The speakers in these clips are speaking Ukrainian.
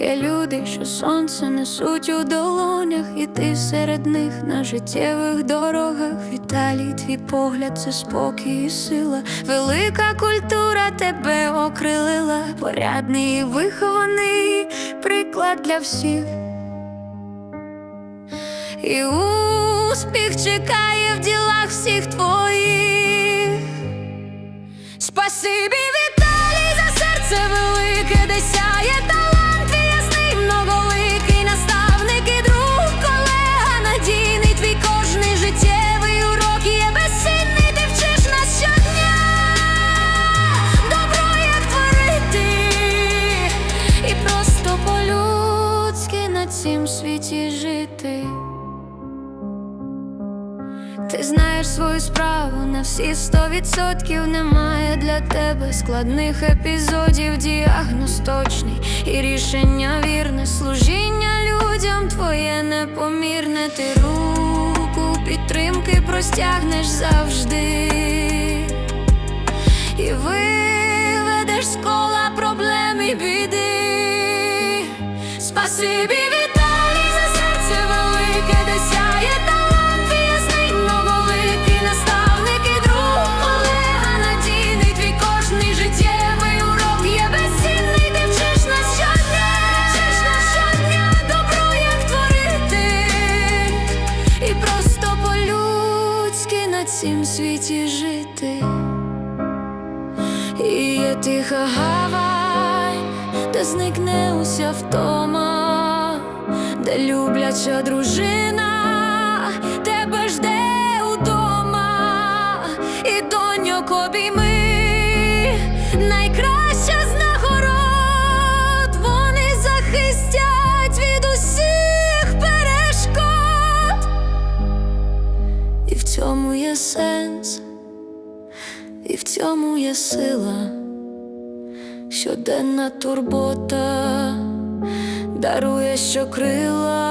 Є люди, що сонце несуть у долонях, і ти серед них на життєвих дорогах. Віталій, твій погляд, це спокій і сила. Велика культура тебе окрилила, порядний і вихований приклад для всіх. І успіх чекає в ділах всіх твоїх. Спасибі, цім світі жити. Ти знаєш свою справу на всі сто відсотків немає для тебе складних епізодів, діагноз точний і рішення вірне, служіння людям твоє непомірне, ти руку підтримки простягнеш завжди і виведеш з кола проблем і біди. Спасибі, на цім світі жити. І є тиха гавай, де зникне уся втома, де любляча дружина тебе жде удома, і доньок обійми найкраща і в цьому є сенс. І в цьому є сила, щоденна турбота дарує щокрила.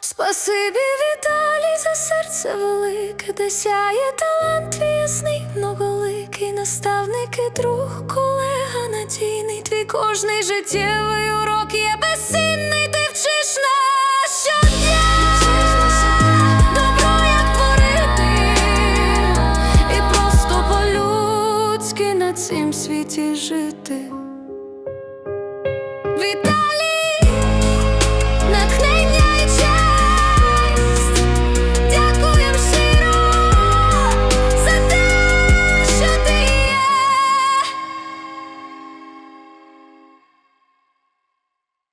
Спасибі, Віталій, за серце велике, де сяє талант твій ясний, многоликий наставник і друг, колега надійний, твій кожний життєвий урок є безцінний, ти вчиш світі жити.